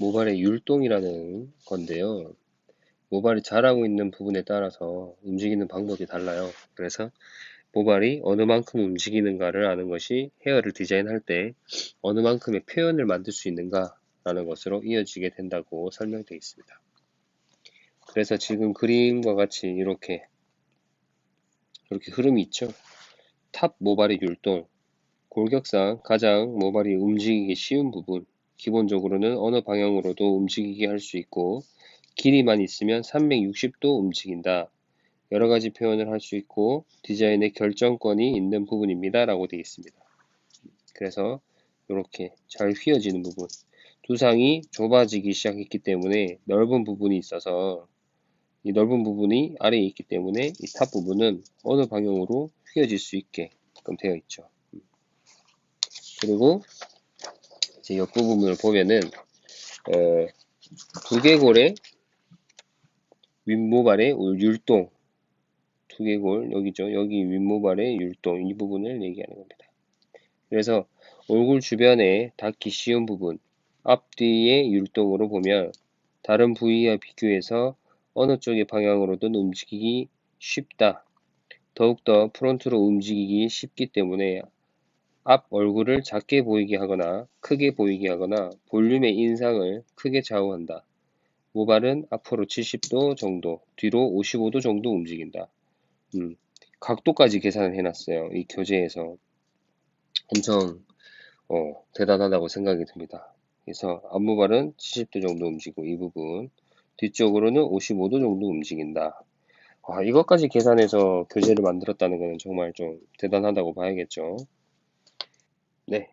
모발의 율동이라는 건데요. 모발이 자라고 있는 부분에 따라서 움직이는 방법이 달라요. 그래서 모발이 어느 만큼 움직이는가를 아는 것이 헤어를 디자인할 때 어느 만큼의 표현을 만들 수 있는가 라는 것으로 이어지게 된다고 설명되어 있습니다. 그래서 지금 그림과 같이 이렇게 이렇게 흐름이 있죠. 탑 모발의 율동, 골격상 가장 모발이 움직이기 쉬운 부분, 기본적으로는 어느 방향으로도 움직이게 할 수 있고 길이만 있으면 360도 움직인다. 여러 가지 표현을 할 수 있고 디자인의 결정권이 있는 부분입니다. 라고 되어 있습니다. 그래서 이렇게 잘 휘어지는 부분. 두상이 좁아지기 시작했기 때문에 넓은 부분이 있어서 이 넓은 부분이 아래에 있기 때문에 이 탑 부분은 어느 방향으로 휘어질 수 있게끔 되어 있죠. 그리고 이제 옆부분을 보면은 어, 두개골의 윗모발의 율동 두개골 여기죠. 여기 윗모발의 율동 이 부분을 얘기하는 겁니다. 그래서 얼굴 주변에 닿기 쉬운 부분 앞뒤의 율동으로 보면 다른 부위와 비교해서 어느 쪽의 방향으로든 움직이기 쉽다. 더욱더 프론트로 움직이기 쉽기 때문에 앞 얼굴을 작게 보이게 하거나 크게 보이게 하거나 볼륨의 인상을 크게 좌우한다. 모발은 앞으로 70도 정도, 뒤로 55도 정도 움직인다. 음, 각도까지 계산을 해놨어요. 이 교재에서. 엄청 어, 대단하다고 생각이 듭니다. 그래서 앞모발은 70도 정도 움직이고 이 부분 뒤쪽으로는 55도 정도 움직인다. 아, 이것까지 계산해서 교재를 만들었다는 것은 정말 좀 대단하다고 봐야겠죠. 네.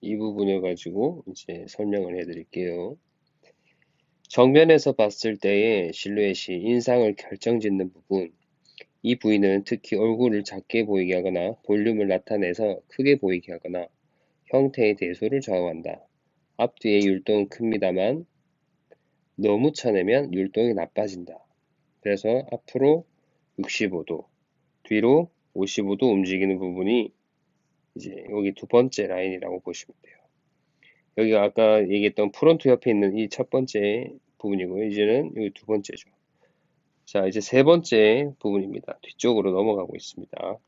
이 부분을 가지고 이제 설명을 해 드릴게요. 정면에서 봤을 때의 실루엣이 인상을 결정짓는 부분. 이 부위는 특히 얼굴을 작게 보이게 하거나 볼륨을 나타내서 크게 보이게 하거나 형태의 대소를 좌우한다. 앞뒤의 율동은 큽니다만 너무 쳐내면 율동이 나빠진다. 그래서 앞으로 65도, 뒤로 55도 움직이는 부분이 이제 여기 두 번째 라인이라고 보시면 돼요. 여기가 아까 얘기했던 프론트 옆에 있는 이 첫 번째 부분이고요. 이제는 여기 두 번째죠. 자, 이제 세 번째 부분입니다. 뒤쪽으로 넘어가고 있습니다.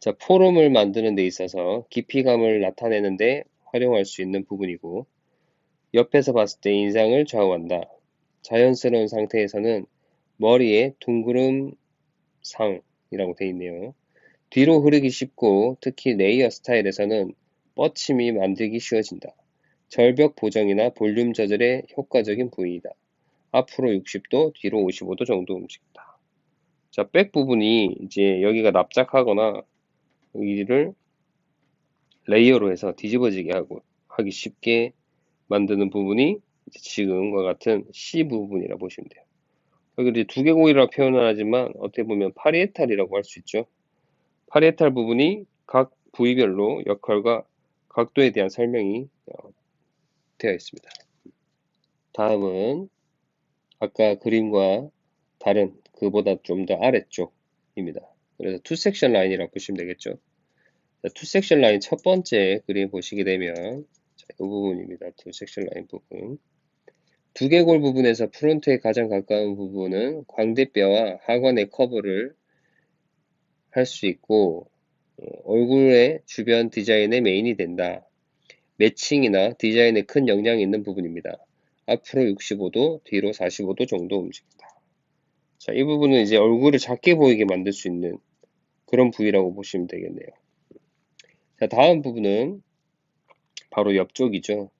자, 포럼을 만드는 데 있어서 깊이감을 나타내는데 활용할 수 있는 부분이고 옆에서 봤을 때 인상을 좌우한다. 자연스러운 상태에서는 머리에 둥그름 상이라고 되어 있네요. 뒤로 흐르기 쉽고 특히 레이어 스타일에서는 뻗침이 만들기 쉬워진다. 절벽 보정이나 볼륨 조절에 효과적인 부위이다. 앞으로 60도, 뒤로 55도 정도 움직인다. 자, 백 부분이 이제 여기가 납작하거나 여기를 레이어로 해서 뒤집어지게 하고 하기 쉽게 만드는 부분이 지금과 같은 C 부분이라 고 보시면 돼요. 여기 두개골이라 표현을 하지만 어떻게 보면 파리에탈이라고 할 수 있죠. 파리에탈 부분이 각 부위별로 역할과 각도에 대한 설명이 어, 되어 있습니다. 다음은 아까 그림과 다른 그보다 좀 더 아래쪽입니다. 그래서 투 섹션 라인이라고 보시면 되겠죠. 투 섹션 라인 첫 번째 그림 보시게 되면 자, 이 부분입니다. 투 섹션 라인 부분. 두개골 부분에서 프론트에 가장 가까운 부분은 광대뼈와 하관의 커브를 할 수 있고 어, 얼굴의 주변 디자인의 메인이 된다. 매칭이나 디자인에 큰 영향이 있는 부분입니다. 앞으로 65도, 뒤로 45도 정도 움직인다. 자, 이 부분은 이제 얼굴을 작게 보이게 만들 수 있는 그런 부위라고 보시면 되겠네요. 자, 다음 부분은 바로 옆쪽이죠.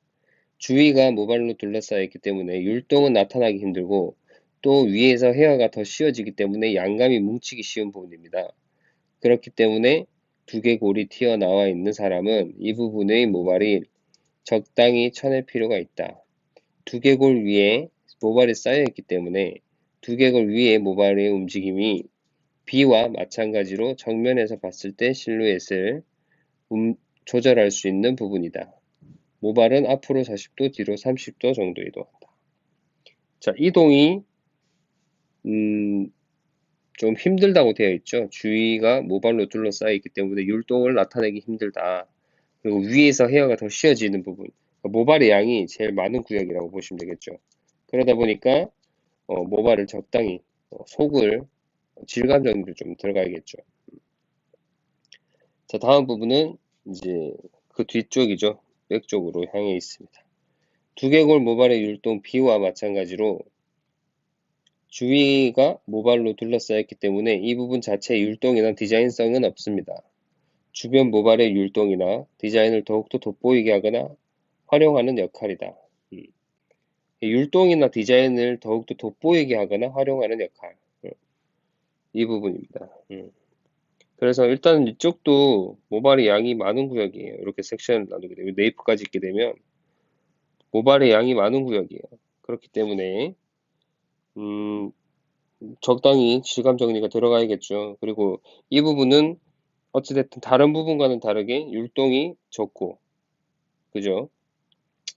주위가 모발로 둘러싸여 있기 때문에 율동은 나타나기 힘들고 또 위에서 헤어가 더 씌워지기 때문에 양감이 뭉치기 쉬운 부분입니다. 그렇기 때문에 두개골이 튀어나와 있는 사람은 이 부분의 모발이 적당히 쳐낼 필요가 있다. 두개골 위에 모발이 쌓여 있기 때문에 두개골 위에 모발의 움직임이 B와 마찬가지로 정면에서 봤을 때 실루엣을 음, 조절할 수 있는 부분이다. 모발은 앞으로 40도, 뒤로 30도 정도 이동한다. 자, 이동이 음, 좀 힘들다고 되어 있죠. 주위가 모발로 둘러싸여 있기 때문에 율동을 나타내기 힘들다. 그리고 위에서 헤어가 더 씌어지는 부분. 모발의 양이 제일 많은 구역이라고 보시면 되겠죠. 그러다 보니까 어, 모발을 적당히 어, 속을 질감 정리도 좀 들어가야겠죠. 자, 다음 부분은 이제 그 뒤쪽이죠. 백 쪽으로 향해 있습니다. 두개골 모발의 율동 B와 마찬가지로 주위가 모발로 둘러싸였기 때문에 이 부분 자체의 율동이나 디자인성은 없습니다. 주변 모발의 율동이나 디자인을 더욱더 돋보이게 하거나 활용하는 역할이다. 음. 율동이나 디자인을 더욱더 돋보이게 하거나 활용하는 역할. 음. 이 부분입니다. 음. 그래서 일단 이쪽도 모발의 양이 많은 구역이에요. 이렇게 섹션을 나누게 되면 네이프까지 있게 되면 모발의 양이 많은 구역이에요. 그렇기 때문에 음, 적당히 질감 정리가 들어가야겠죠. 그리고 이 부분은 어찌됐든 다른 부분과는 다르게 율동이 적고 그죠?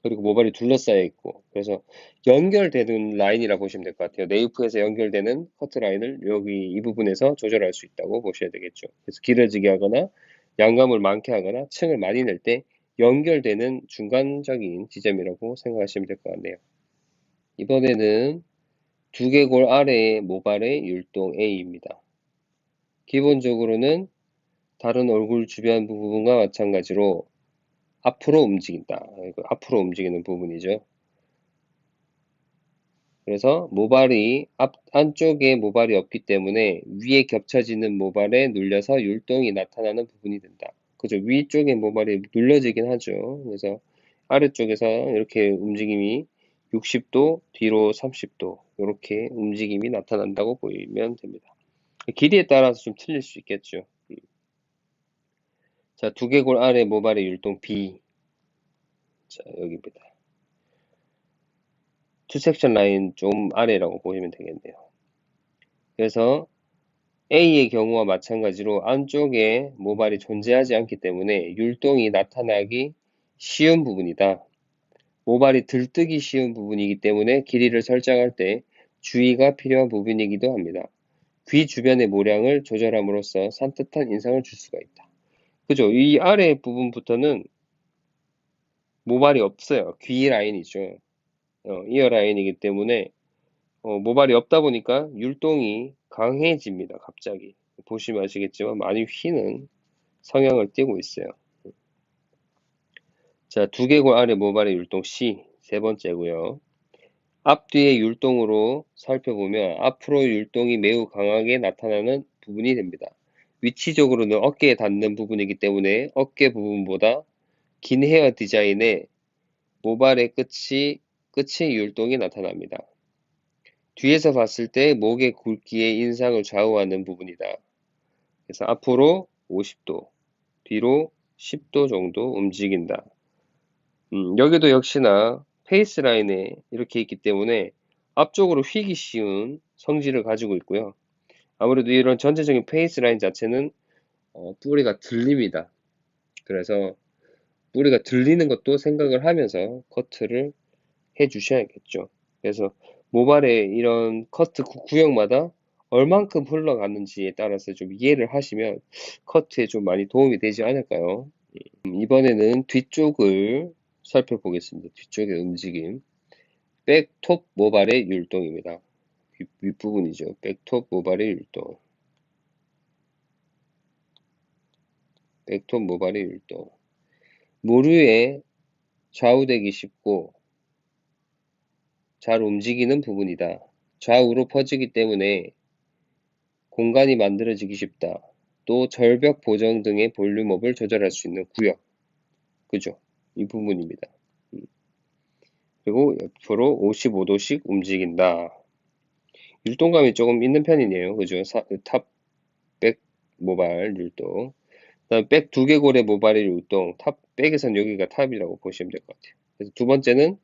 그리고 모발이 둘러싸여 있고 그래서 연결되는 라인이라 보시면 될 것 같아요. 네이프에서 연결되는 커트 라인을 여기 이 부분에서 조절할 수 있다고 보셔야 되겠죠. 그래서 길어지게 하거나 양감을 많게 하거나 층을 많이 낼 때 연결되는 중간적인 지점이라고 생각하시면 될 것 같네요. 이번에는 두개골 아래의 모발의 율동 A입니다. 기본적으로는 다른 얼굴 주변 부분과 마찬가지로 앞으로 움직인다. 앞으로 움직이는 부분이죠. 그래서 모발이 앞, 안쪽에 모발이 없기 때문에 위에 겹쳐지는 모발에 눌려서 율동이 나타나는 부분이 된다. 그죠? 위쪽에 모발이 눌려지긴 하죠. 그래서 아래쪽에서 이렇게 움직임이 60도, 뒤로 30도 이렇게 움직임이 나타난다고 보이면 됩니다. 길이에 따라서 좀 틀릴 수 있겠죠. 자, 두개골 아래 모발의 율동 B. 자, 여기입니다. 투 섹션 라인 좀 아래라고 보시면 되겠네요. 그래서 A의 경우와 마찬가지로 안쪽에 모발이 존재하지 않기 때문에 율동이 나타나기 쉬운 부분이다. 모발이 들뜨기 쉬운 부분이기 때문에 길이를 설정할 때 주의가 필요한 부분이기도 합니다. 귀 주변의 모량을 조절함으로써 산뜻한 인상을 줄 수가 있다. 그죠? 이 아래 부분부터는 모발이 없어요. 귀 라인이죠. 어, 이어 라인이기 때문에 어, 모발이 없다 보니까 율동이 강해집니다. 갑자기. 보시면 아시겠지만 많이 휘는 성향을 띠고 있어요. 자, 두개골 아래 모발의 율동 C 세 번째고요. 앞뒤의 율동으로 살펴보면 앞으로 율동이 매우 강하게 나타나는 부분이 됩니다. 위치적으로는 어깨에 닿는 부분이기 때문에 어깨 부분보다 긴 헤어 디자인에 모발의 끝이, 끝의 율동이 나타납니다. 뒤에서 봤을 때 목의 굵기의 인상을 좌우하는 부분이다. 그래서 앞으로 50도, 뒤로 10도 정도 움직인다. 음, 여기도 역시나 페이스 라인에 이렇게 있기 때문에 앞쪽으로 휘기 쉬운 성질을 가지고 있고요. 아무래도 이런 전체적인 페이스 라인 자체는 어, 뿌리가 들립니다. 그래서 뿌리가 들리는 것도 생각을 하면서 커트를 해 주셔야겠죠. 그래서 모발의 이런 커트 구역마다 얼만큼 흘러갔는지에 따라서 좀 이해를 하시면 커트에 좀 많이 도움이 되지 않을까요? 음, 이번에는 뒤쪽을 살펴보겠습니다. 뒤쪽의 움직임. 백톱 모발의 율동입니다. 윗 부분이죠. 백톱 모발의 율동. 백톱 모발의 율동. 모류에 좌우되기 쉽고 잘 움직이는 부분이다. 좌우로 퍼지기 때문에 공간이 만들어지기 쉽다. 또 절벽 보정 등의 볼륨업을 조절할 수 있는 구역. 그죠? 이 부분입니다. 음. 그리고 옆으로 55도씩 움직인다. 율동감이 조금 있는 편이네요. 그죠? 사, 탑, 백, 모발, 율동. 다음 백 두개골의 모발의 율동. 탑, 백에선 여기가 탑이라고 보시면 될 것 같아요. 그래서 두 번째는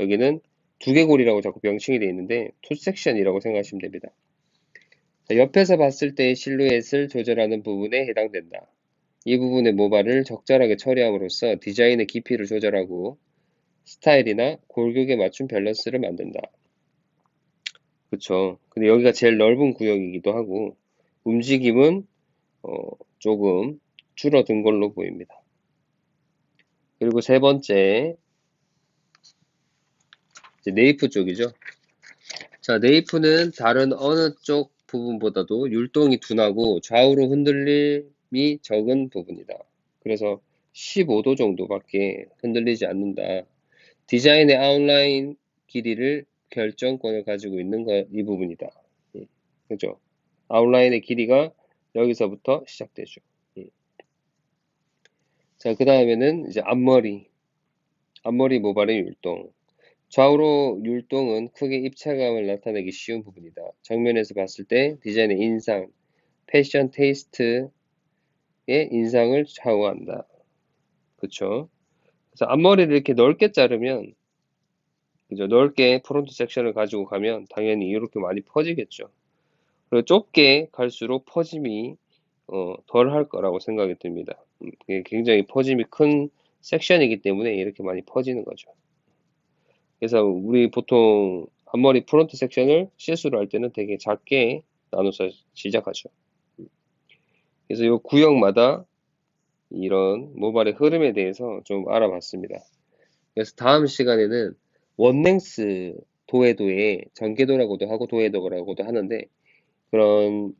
여기는 두개골이라고 자꾸 명칭이 되어 있는데 투 섹션이라고 생각하시면 됩니다. 자, 옆에서 봤을 때의 실루엣을 조절하는 부분에 해당된다. 이 부분의 모발을 적절하게 처리함으로써 디자인의 깊이를 조절하고 스타일이나 골격에 맞춘 밸런스를 만든다. 그쵸. 근데 여기가 제일 넓은 구역이기도 하고 움직임은 어, 조금 줄어든 걸로 보입니다. 그리고 세 번째 네이프 쪽이죠. 자, 네이프는 다른 어느 쪽 부분보다도 율동이 둔하고 좌우로 흔들림 이 적은 부분이다. 그래서 15도 정도밖에 흔들리지 않는다. 디자인의 아웃라인 길이를 결정권을 가지고 있는 거, 이 부분이다. 예, 그죠? 아웃라인의 길이가 여기서부터 시작되죠. 예. 자, 그 다음에는 이제 앞머리. 앞머리 모발의 율동. 좌우로 율동은 크게 입체감을 나타내기 쉬운 부분이다. 정면에서 봤을 때 디자인의 인상, 패션 테이스트의 인상을 좌우한다. 그쵸? 그래서 앞머리를 이렇게 넓게 자르면, 그죠? 넓게 프론트 섹션을 가지고 가면 당연히 이렇게 많이 퍼지겠죠. 그리고 좁게 갈수록 퍼짐이 어, 덜 할 거라고 생각이 듭니다. 음, 굉장히 퍼짐이 큰 섹션이기 때문에 이렇게 많이 퍼지는 거죠. 그래서 우리 보통 앞머리 프론트 섹션을 실수를 할 때는 되게 작게 나눠서 시작하죠. 그래서 이 구역마다 이런 모발의 흐름에 대해서 좀 알아봤습니다. 그래서 다음 시간에는 원랭스 도해도에 전개도라고도 하고 도해도라고도 하는데 그런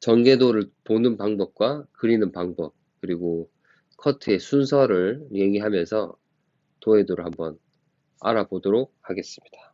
전개도를 보는 방법과 그리는 방법 그리고 커트의 순서를 얘기하면서 도해도를 한번 알아보도록 하겠습니다.